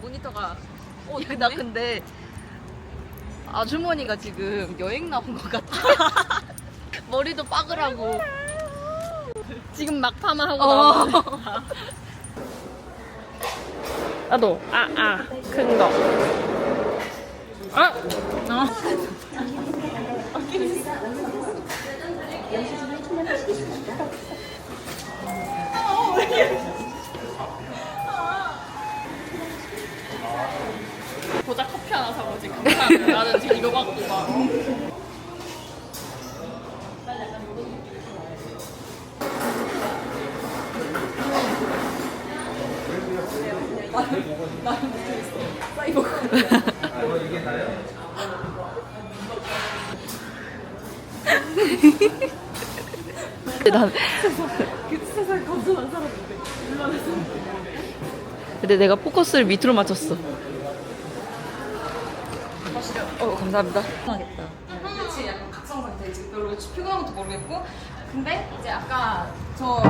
모니터가 어, 야, 나 근데 아주머니가 지금 여행 나온 것 같아. 머리도 빠그라고. 지금 막 파마 하고 어. 나도 아 아 큰 거. 아. 아. 보자 커피 하나 사보지. 감사합니다. 나는 지금 이거 갖고 막. 난 근데 내가 포커스를 밑으로 맞췄어. 어 감사합니다. 하겠다. 그치, 약간 각성 상태. 지금 별로 피곤한 것도 모르겠고. 근데 이제 아까 저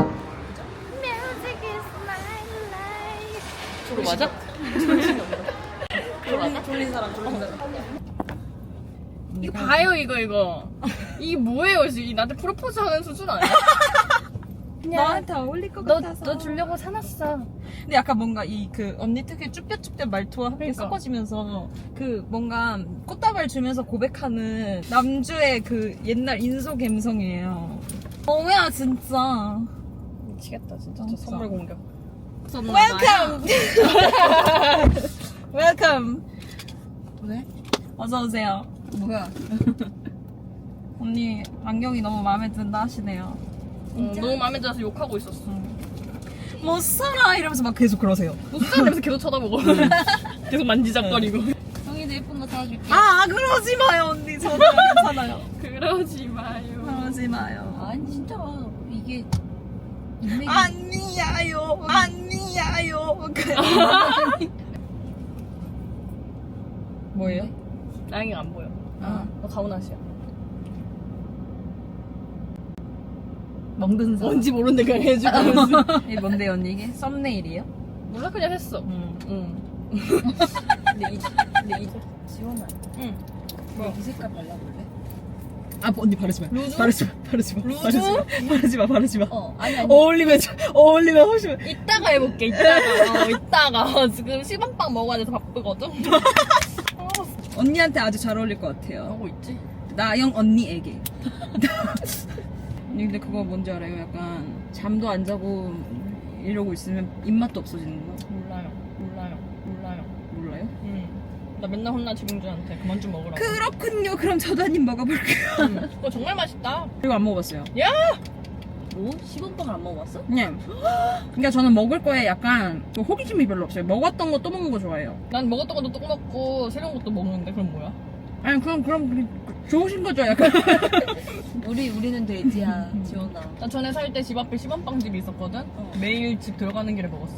저거 맞아? 졸린, 졸린 사람, 졸린 사람. 이거 봐요 이거 이거 이게 뭐예요 지금 나한테 프로포즈 하는 수준 아니야? 나한테 어울릴 것 너, 같아서. 너 주려고 사놨어 근데 약간 뭔가 이 그 언니 특유의 쭈뼛쭈뼛 말투와 함께 그러니까. 섞어지면서 그 뭔가 꽃다발 주면서 고백하는 남주의 그 옛날 인소 감성이에요. 뭐야 진짜. 미치겠다 진짜 저 진짜. 선물 공격 웰컴. 웰컴. 왜? 어서 오세요. 뭐야? 언니 안경이 너무 마음에 든다 하시네요. 어, 너무 마음에 들어서 욕하고 있었어 못 살아 이러면서 막 계속 그러세요. 못살면서 계속 쳐다보고 계속 만지작거리고 형이도 예쁜 거 사줄게. 아 그러지 마요 언니 저는 괜찮아요. 그러지 마요 그러지 마요. 아니 진짜 이게 인맥이 아니야요, 아니야요. 뭐예요? 나영이가 안 보여 아. 너 가오나시야 멍든 사람. 뭔지 모르는데 그냥 해주고 이게 뭔데 언니 이게? 썸네일이에요? 몰라 그냥 했어 응. 응 근데 이 근데 이 지원아. 응. 뭐? 이 색깔 발라볼래? 아 언니 바르지 마. 루즈? 바르지 마. 바르지 마. 루즈? 바르지 마. 바르지 마. 바르지 마. 어 아니 아니. 어울리면 저- 어울리면 훨씬. 이따가 해볼게 이따가 어 이따가 지금 시방빵 먹어야 돼서 바쁘거든 언니한테 아주 잘 어울릴 것 같아요. 하고 있지 나영 언니에게. 근데 그거 뭔지 알아요? 약간 잠도 안 자고 이러고 있으면 입맛도 없어지는 거. 몰라요 몰라요 몰라요 몰라요? 응나 맨날 혼나 지금준한테 그만 좀 먹으라고 그렇군요. 그럼 저도 한 입 먹어볼게요. 응. 그거 정말 맛있다 이거 안 먹어봤어요. 뭐? 시금빵을 안 먹어봤어? 그냥 그러니까 저는 먹을 거에 약간 그 호기심이 별로 없어요. 먹었던 거 또 먹는 거 좋아해요. 난 먹었던 것도 또 먹고 새로운 것도 먹는데 그럼 뭐야? 아니 그럼 그럼 좋으신 거죠, 약간. 우리 우리는 돼지야 지원아. 나 전에 살 때 집 앞에 시범빵집이 있었거든? 어. 매일 집 들어가는 길에 먹었어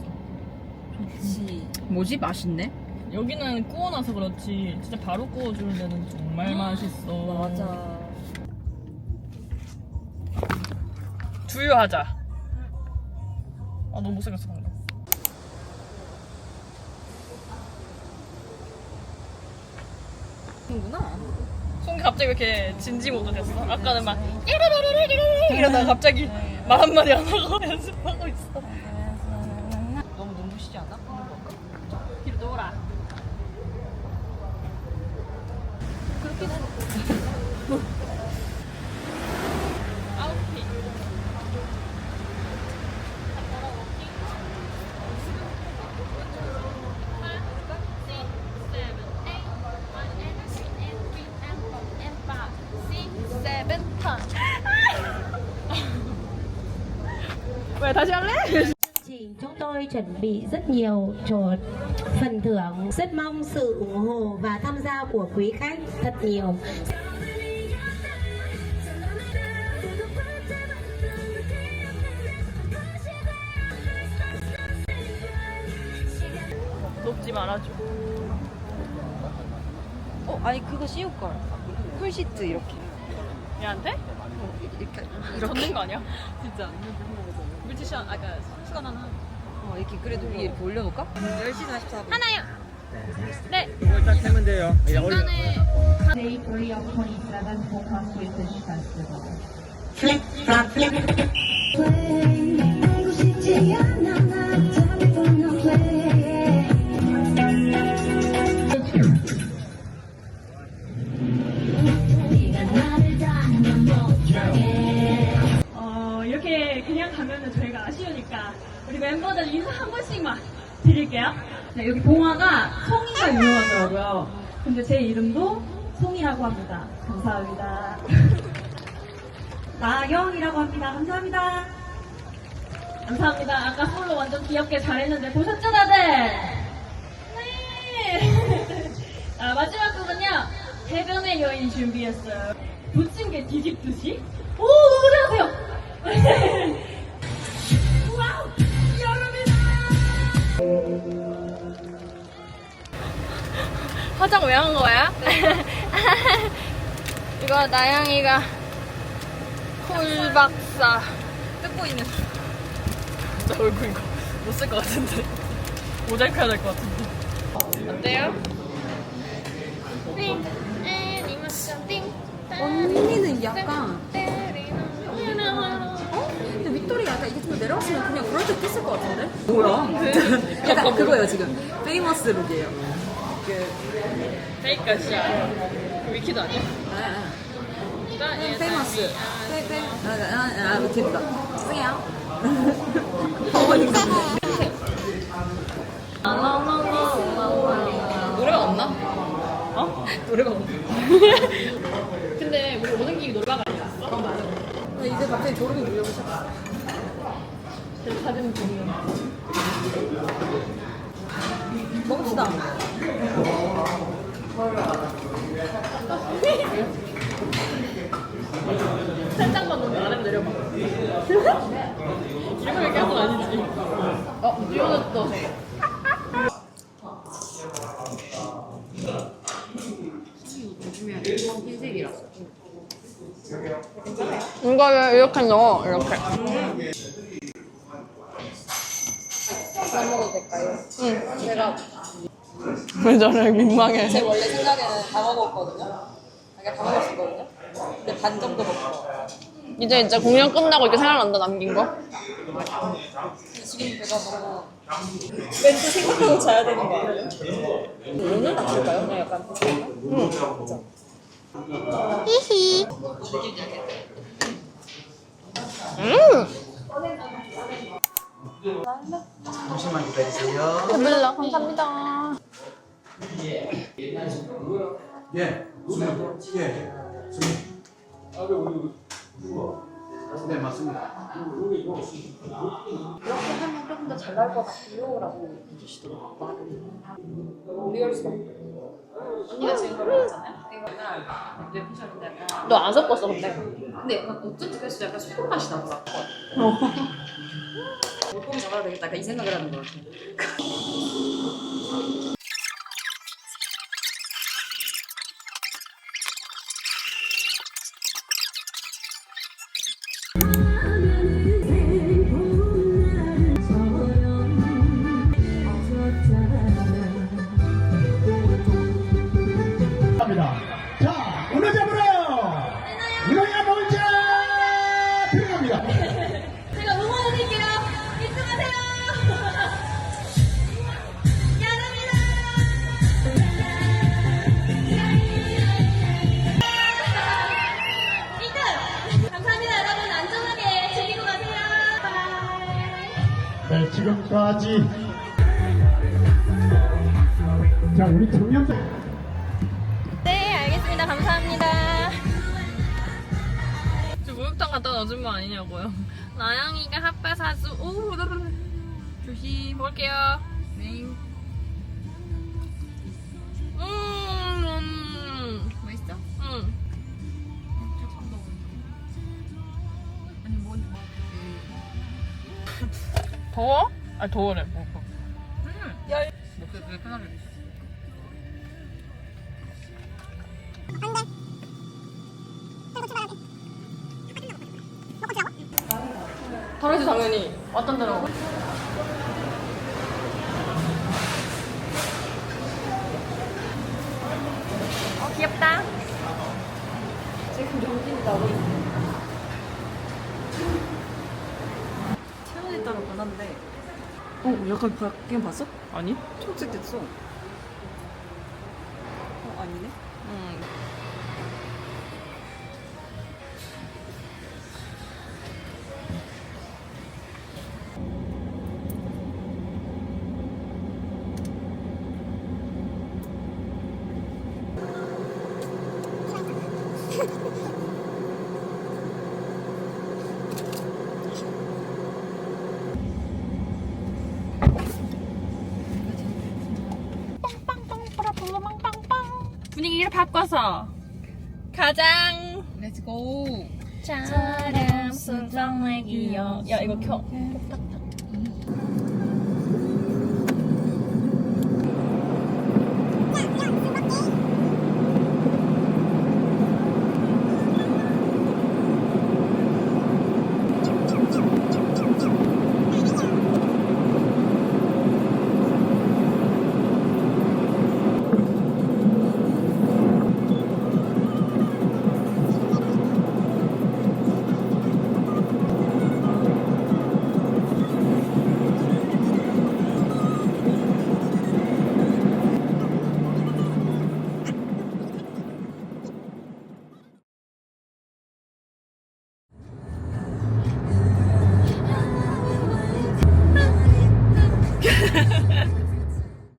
그치. 뭐지? 맛있네. 여기는 구워놔서 그렇지 진짜 바로 구워주는 데는 정말 맛있어 맞아. 주유하자 아 너무 못생겼어 방금 구나. 손이 갑자기 왜 이렇게 진지 모드 됐어? 아까는 막 이러다가 갑자기 말 한마디 안 하고 연습하고 있어 너무 눈부시지 않아? 뒤로 돌아 아웃핏 왜 다시 할래? trình chúng tôi chuẩn bị rất nhiều chỗ phần thưởng rất mong sự ủng hộ và tham gia của quý khách thật nhiều 어 아니 그거 씌울걸. 풀시트 이렇게. 얘한테? 이렇게 젖는 거 아니야? 진짜 물티슈 아까 수건 하나 어, 이렇게 그래도 위에 이렇게 올려놓을까? 10시 44분. 하나요. 네. 딱 되면 돼요. 예, 올려. 중간에 Day 3 of 27 Focus British Festival. 알고 싶지 않아 우리 멤버들 인사 한 번씩만 드릴게요. 네, 여기 봉화가 송이가 유명하더라고요. 근데 제 이름도 송이라고 합니다. 감사합니다. 나영이라고 합니다. 감사합니다. 감사합니다. 아까 솔로 완전 귀엽게 잘했는데 보셨죠 다들? 네. 아, 마지막 곡은요. 해변의 여인 준비했어요. 붙인 게 뒤집듯이? 오, 너무 잘하세요! 화장 왜 한 거야? 이거 나영이가 콜박사 뜯고 있는. 진짜 얼굴 이거 못 쓸 것 같은데. 모자이크 해야 될 것 같은데. 어때요? 띵, 애니메이션 띵. 언니는 약간. 윗돌이 약간 이게 좀 내려왔으면 그냥 그럴 때 했을 것 같은데? 뭐야? 약간 그거예요, 지금. 페이머스 룩이에요. 그, 페이크 씨. 그 위키도 아니야? 아, 아. 페이머스. 페이, 페이. 아, 아, 아, 못했다. 죄송해요. 노래가 없나? 어? 노래가 없나? 근데 우리 오는 길이 노래방 아니었어? 근데 이제 갑자기 졸음이 물려고 시작했어. 제 사진 보면. 먹읍시다. 살짝만 너무 아래로 내려봐. 이런 거 얘기한 건 아니지. 어, 이거도 이거를 이렇게 넣어 이렇게 왜 저래 민망해 제 원래 생각에는 다 먹었거든요. 그러니까 다 먹었었거든요. 근데 반 정도 먹고. 이제 이제 공연 끝나고 이렇게 생각난다 남긴 거 지금 배가 너무. 멘트 생각하고 자야 되는 거 아니에요? 오늘 낮출까요? 그냥 약간. 잠시만 기다리세요. 배불러 감사합니다 예. 수면. 예. 수면. 네, 맞습니다. 이렇게 하면 조금 더 잘 나올 것 같아요 라고 해주시더라고요 말을 리얼스 언니가 지금 그런 거잖아요 내가 내 표정인데 약간 너안 섞었어 근데 근데 약간 어쩐지 그래서 약간 소금 맛이 나더라고 물고기 잡아야 되겠다. 약간 이 생각을 하는 거 같아. 지금까지. 자, 우리 청년들. 네 알겠습니다 감사합니다 저 목욕탕 갖다 넣어준 거 아니냐고요. 나영이가 핫바 사주. 오. 조심 볼게요. 더워? 아 더워래 음. 목소리 편하게 덜어지 당연히 어떤 데로 어 귀엽다 지금 연기 나고 있어 어, 약간 바뀌긴 봤어? 아니? 초록색 됐어. 어, 아니네. 응. 바꿔서 가장 렛츠고. 자랑스러워요. 야 이거 켜.